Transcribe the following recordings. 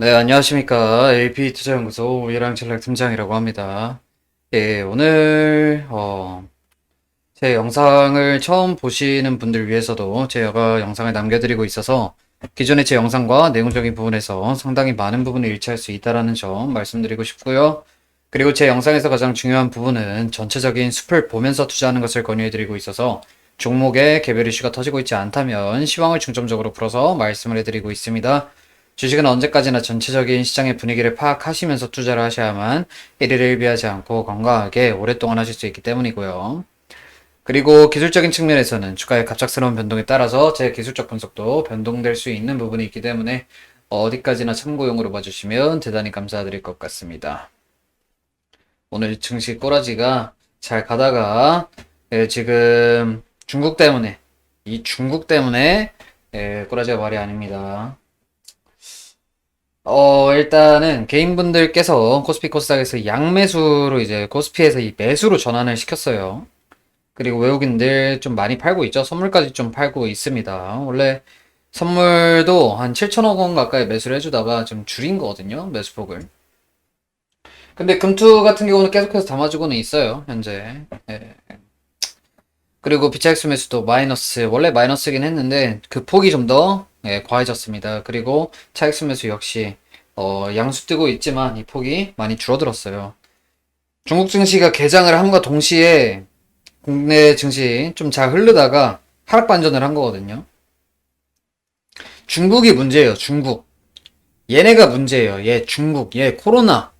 네, 안녕하십니까. AP 투자연구소 우이랑 전략 팀장이라고 합니다. 예, 오늘, 어, 제 영상을 처음 보시는 분들 위해서도 제가 영상을 남겨드리고 있어서 기존의 제 영상과 내용적인 부분에서 상당히 많은 부분을 일치할 수 있다라는 점 말씀드리고 싶고요. 그리고 제 영상에서 가장 중요한 부분은 전체적인 숲을 보면서 투자하는 것을 권유해드리고 있어서 종목에 개별 이슈가 터지고 있지 않다면 시황을 중점적으로 풀어서 말씀을 해드리고 있습니다. 주식은 언제까지나 전체적인 시장의 분위기를 파악하시면서 투자를 하셔야만 일일을 일비하지 않고 건강하게 오랫동안 하실 수 있기 때문이고요. 그리고 기술적인 측면에서는 주가의 갑작스러운 변동에 따라서 제 기술적 분석도 변동될 수 있는 부분이 있기 때문에 어디까지나 참고용으로 봐주시면 대단히 감사드릴 것 같습니다. 오늘 증시 꼬라지가 잘 가다가 예, 지금 중국 때문에 이 중국 때문에 예, 꼬라지가 말이 아닙니다. 어, 일단은 개인분들께서 코스피 코스닥에서 양매수로 이제 코스피에서 이 매수로 전환을 시켰어요. 그리고 외국인들 좀 많이 팔고 있죠. 선물까지 좀 팔고 있습니다. 원래 선물도 한 7천억 원 가까이 매수를 해주다가 좀 줄인 거거든요. 매수폭을. 근데 금투 같은 경우는 계속해서 담아주고는 있어요. 현재. 예. 그리고 비차익수 매수도 마이너스, 원래 마이너스긴 했는데 그 폭이 좀 더 예, 과해졌습니다. 그리고 차익수 매수 역시 어, 양수 뜨고 있지만 이 폭이 많이 줄어들었어요. 중국 증시가 개장을 함과 동시에 국내 증시 좀 잘 흐르다가 하락 반전을 한 거거든요. 중국이 문제예요. 중국. 얘네가 문제예요. 얘 중국. 얘 코로나.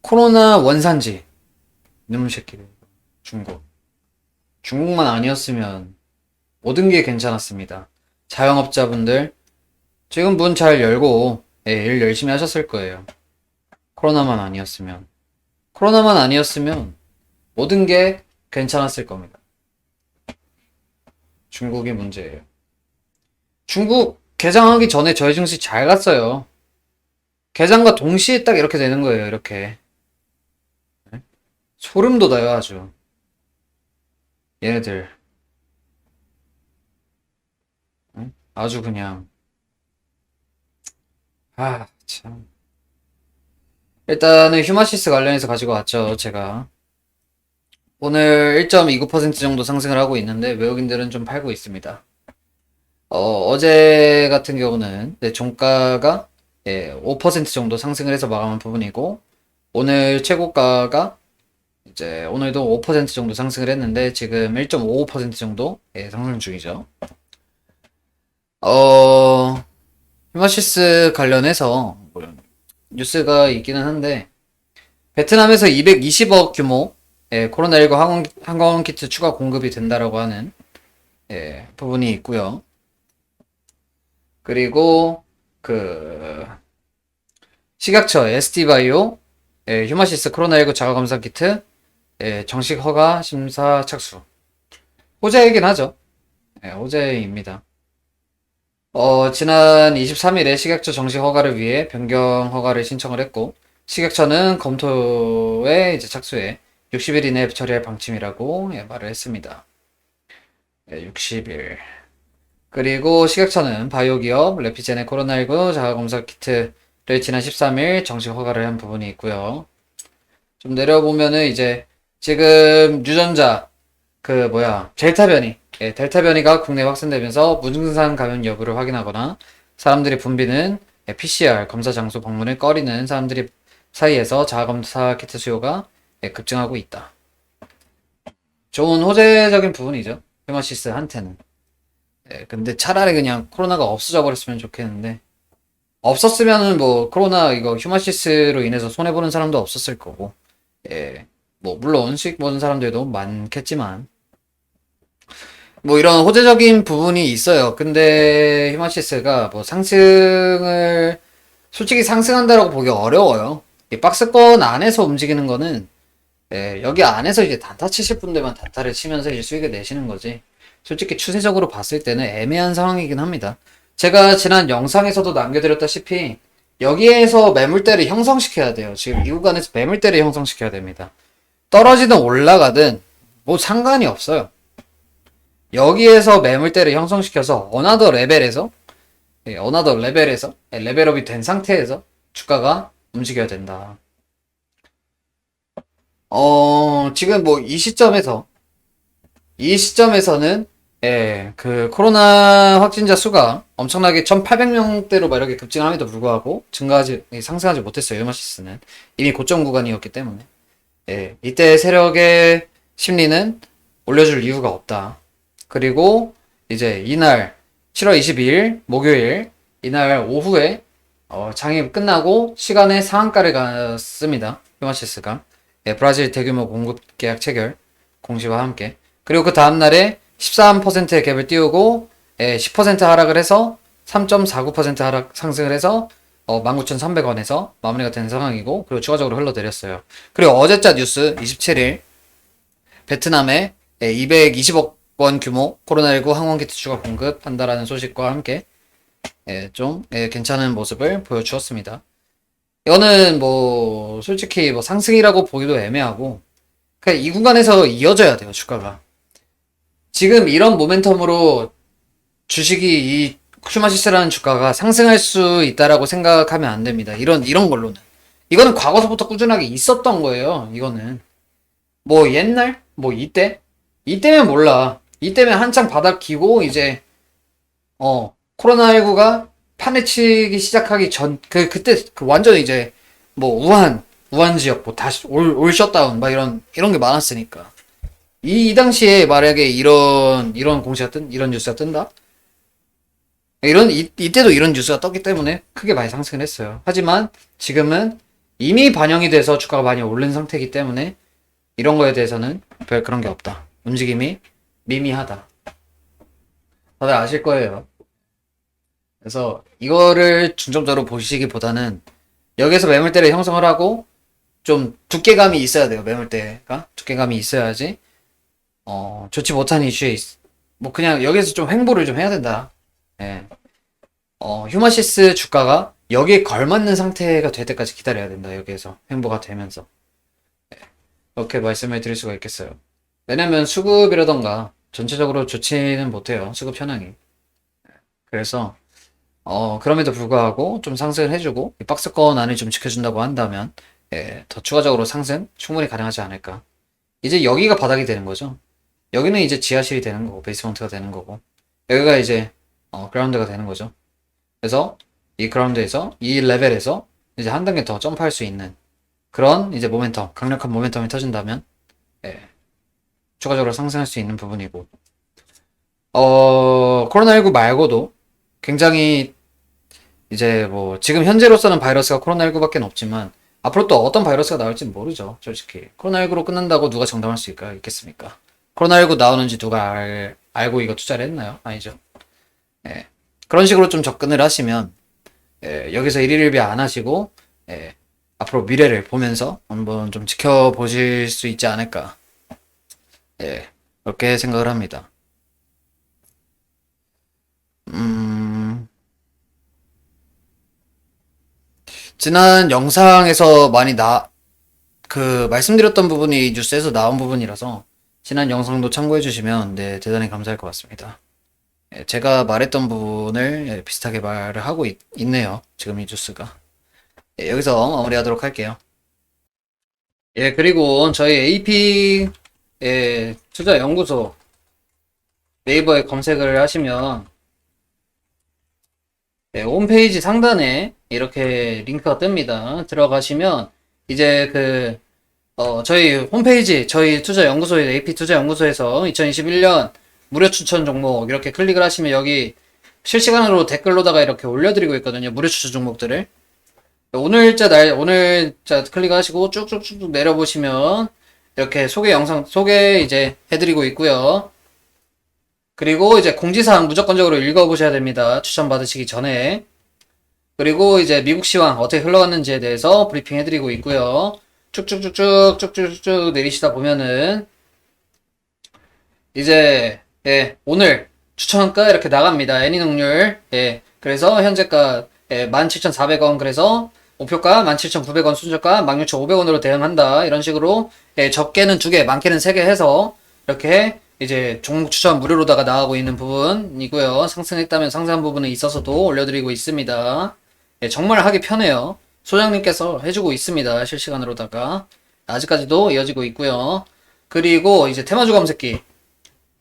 코로나 원산지. 이놈 새끼들. 중국. 중국만 아니었으면 모든 게 괜찮았습니다. 자영업자분들 지금 문 잘 열고 예, 일 열심히 하셨을 거예요. 코로나만 아니었으면. 코로나만 아니었으면 모든 게 괜찮았을 겁니다. 중국이 문제예요. 중국 개장하기 전에 저희 증시 잘 갔어요. 개장과 동시에 딱 이렇게 되는 거예요. 이렇게. 네? 소름 돋아요, 아주. 얘네들. 응? 아주 그냥. 아, 참. 일단은 휴마시스 관련해서 가지고 왔죠, 제가. 오늘 1.29% 정도 상승을 하고 있는데 외국인들은 좀 팔고 있습니다. 어, 어제 같은 경우는 네, 종가가 예, 5% 정도 상승을 해서 마감한 부분이고 오늘 최고가가 이제 오늘도 5% 정도 상승을 했는데 지금 1.55% 정도 예, 상승 중이죠. 어, 휴마시스 관련해서 뭐 뉴스가 있기는 한데 베트남에서 220억 규모 예, 코로나19 항원, 항원 키트 추가 공급이 된다라고 하는 예, 부분이 있고요. 그리고 그 식약처 ST바이오 예, 휴마시스 코로나19 자가 검사 키트 예, 정식 허가 심사 착수. 호재이긴 하죠. 예, 호재입니다. 어, 지난 23일에 식약처 정식 허가를 위해 변경 허가를 신청을 했고, 식약처는 검토에 이제 착수해 60일 이내에 처리할 방침이라고 예, 말을 했습니다. 예, 60일. 그리고 식약처는 바이오 기업 레피젠의 코로나19 자가검사 키트를 지난 13일 정식 허가를 한 부분이 있고요. 좀 내려보면은 이제 지금 유전자 그 뭐야 델타 변이 예, 델타 변이가 국내에 확산되면서 무증상 감염 여부를 확인하거나 사람들이 붐비는 예, PCR 검사 장소 방문을 꺼리는 사람들이 사이에서 자가검사 키트 수요가 예, 급증하고 있다. 좋은 호재적인 부분이죠. 휴마시스한테는. 예, 근데 차라리 그냥 코로나가 없어져 버렸으면 좋겠는데 없었으면은 뭐 코로나 이거 휴마시스로 인해서 손해 보는 사람도 없었을 거고. 예. 뭐 물론 수익 보는 사람들도 많겠지만 뭐 이런 호재적인 부분이 있어요. 근데 휴마시스가 뭐 상승을 솔직히 상승한다라고 보기 어려워요. 이 박스권 안에서 움직이는 거는 예, 여기 안에서 이제 단타 치실 분들만 단타를 치면서 이제 수익을 내시는 거지. 솔직히 추세적으로 봤을 때는 애매한 상황이긴 합니다. 제가 지난 영상에서도 남겨드렸다시피 여기에서 매물대를 형성시켜야 돼요. 지금 이 구간에서 매물대를 형성시켜야 됩니다. 떨어지든 올라가든 뭐 상관이 없어요. 여기에서 매물대를 형성시켜서 어나더 레벨에서 예, 어나더 레벨에서 예, 레벨업이 된 상태에서 주가가 움직여야 된다. 어, 지금 뭐 이 시점에서 이 시점에서는 예, 그 코로나 확진자 수가 엄청나게 1,800명대로 막 이렇게 급증함에도 불구하고 증가하지 상승하지 못했어요. 유마시스는 이미 고점 구간이었기 때문에 예, 이때 세력의 심리는 올려줄 이유가 없다. 그리고 이제 이날 7월 22일 목요일 이날 오후에 어, 장이 끝나고 시간에 상한가를 갔습니다. 휴마시스가 예, 브라질 대규모 공급 계약 체결 공시와 함께 그리고 그 다음 날에 13%의 갭을 띄우고 예, 10% 하락을 해서 3.49% 하락 상승을 해서 어, 19,300원에서 마무리가 된 상황이고 그리고 추가적으로 흘러내렸어요. 그리고 어제자 뉴스 27일 베트남에 예, 220억 원 규모 코로나19 항원 키트 추가 공급한다라는 소식과 함께 예, 좀 예, 괜찮은 모습을 보여주었습니다. 이거는 뭐 솔직히 뭐 상승이라고 보기도 애매하고 그냥 이 구간에서 이어져야 돼요 주가가. 지금 이런 모멘텀으로 주식이 이 큐마시스라는 주가가 상승할 수 있다라고 생각하면 안 됩니다. 이런 이런 걸로는. 이거는 과거서부터 꾸준하게 있었던 거예요 이거는. 뭐 옛날? 뭐 이때? 이때면 몰라 이때면 한창 바닥 키고 이제 어 코로나19가 판에 치기 시작하기 전, 그, 그때, 그 완전 이제, 뭐, 우한, 우한 지역, 뭐, 다시, 올, 올 셧다운, 막 이런, 이런 게 많았으니까. 이, 이 당시에 만약에 이런, 이런 공시가 뜬, 이런 뉴스가 뜬다? 이런, 이, 이때도 이런 뉴스가 떴기 때문에 크게 많이 상승을 했어요. 하지만 지금은 이미 반영이 돼서 주가가 많이 오른 상태이기 때문에 이런 거에 대해서는 별 그런 게 없다. 움직임이 미미하다. 다들 아실 거예요. 그래서 이거를 중점적으로 보시기보다는 여기서 매물대를 형성을 하고 좀 두께감이 있어야 돼요. 매물대가 두께감이 있어야지 어 좋지 못한 이슈에 있, 뭐 그냥 여기서 좀 횡보를 좀 해야 된다. 예. 어 휴마시스 주가가 여기에 걸맞는 상태가 될 때까지 기다려야 된다. 여기에서 횡보가 되면서 예. 이렇게 말씀을 드릴 수가 있겠어요. 왜냐면 수급이라던가 전체적으로 좋지는 못해요. 수급 현황이. 예. 그래서 어, 그럼에도 불구하고 좀 상승을 해주고, 이 박스권 안을 좀 지켜준다고 한다면, 예, 더 추가적으로 상승 충분히 가능하지 않을까. 이제 여기가 바닥이 되는 거죠. 여기는 이제 지하실이 되는 거고, 베이스먼트가 되는 거고, 여기가 이제, 어, 그라운드가 되는 거죠. 그래서 이 그라운드에서, 이 레벨에서 이제 한 단계 더 점프할 수 있는 그런 이제 모멘텀, 강력한 모멘텀이 터진다면, 예, 추가적으로 상승할 수 있는 부분이고, 어, 코로나19 말고도 굉장히 이제 뭐 지금 현재로서는 바이러스가 코로나19밖에 없지만 앞으로 또 어떤 바이러스가 나올지 모르죠. 솔직히 코로나19로 끝난다고 누가 장담할 수 있까 있겠습니까? 코로나19 나오는지 누가 알, 알고 이거 투자를 했나요? 아니죠. 예. 그런 식으로 좀 접근을 하시면 예, 여기서 일일비 안 하시고 예, 앞으로 미래를 보면서 한번 좀 지켜보실 수 있지 않을까. 예, 그렇게 생각을 합니다. 음, 지난 영상에서 많이 나, 그, 말씀드렸던 부분이 뉴스에서 나온 부분이라서, 지난 영상도 참고해 주시면, 네, 대단히 감사할 것 같습니다. 예, 제가 말했던 부분을 예, 비슷하게 말을 하고 있, 네요 지금 이 뉴스가. 예, 여기서 마무리하도록 할게요. 예, 그리고 저희 AP, 예, 투자연구소 네이버에 검색을 하시면, 네, 홈페이지 상단에 이렇게 링크가 뜹니다. 들어가시면 이제 그 어, 저희 홈페이지 저희 투자연구소의 AP 투자연구소에서 2021년 무료 추천 종목 이렇게 클릭을 하시면 여기 실시간으로 댓글로다가 이렇게 올려드리고 있거든요. 무료 추천 종목들을 오늘자 날 오늘자 클릭하시고 쭉쭉쭉 내려보시면 이렇게 소개 영상 소개 이제 해드리고 있고요. 그리고 이제 공지사항 무조건적으로 읽어보셔야 됩니다. 추천받으시기 전에. 그리고 이제 미국 시황 어떻게 흘러갔는지에 대해서 브리핑 해드리고 있고요. 쭉쭉쭉쭉 쭉쭉쭉 내리시다 보면은 이제 예, 오늘 추천가 이렇게 나갑니다. 애니능률 예, 그래서 현재가 예, 17,400원 그래서 목표가 17,900원 순저가 16,500원으로 대응한다. 이런 식으로 예, 적게는 두 개, 많게는 세 개 해서 이렇게 이제 종목 추천 무료로다가 나가고 있는 부분이고요. 상승했다면 상승한 부분에 있어서도 올려드리고 있습니다. 예, 정말 하기 편해요. 소장님께서 해주고 있습니다. 실시간으로다가. 아직까지도 이어지고 있고요. 그리고 이제 테마주 검색기.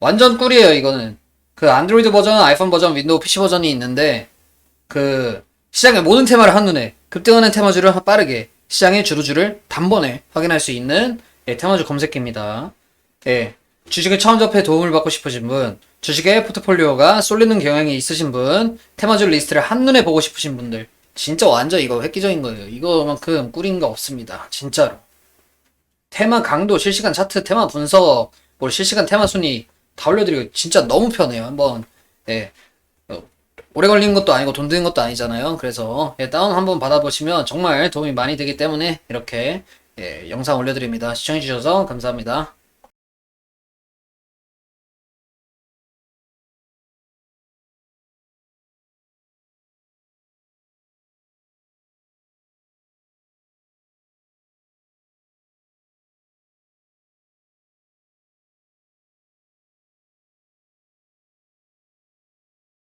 완전 꿀이에요, 이거는. 그 안드로이드 버전, 아이폰 버전, 윈도우 PC 버전이 있는데, 그, 시장의 모든 테마를 한눈에, 급등하는 테마주를 빠르게, 시장의 주루주를 단번에 확인할 수 있는, 예, 테마주 검색기입니다. 예, 주식을 처음 접해 도움을 받고 싶으신 분, 주식의 포트폴리오가 쏠리는 경향이 있으신 분, 테마주 리스트를 한눈에 보고 싶으신 분들, 진짜 완전 이거 획기적인 거예요. 이거만큼 꿀인 거 없습니다. 진짜로. 테마 강도, 실시간 차트, 테마 분석, 뭐 실시간 테마 순위 다 올려드리고 진짜 너무 편해요. 한번 예. 어, 오래 걸리는 것도 아니고 돈 드는 것도 아니잖아요. 그래서 예, 다운 한번 받아보시면 정말 도움이 많이 되기 때문에 이렇게 예, 영상 올려드립니다. 시청해주셔서 감사합니다.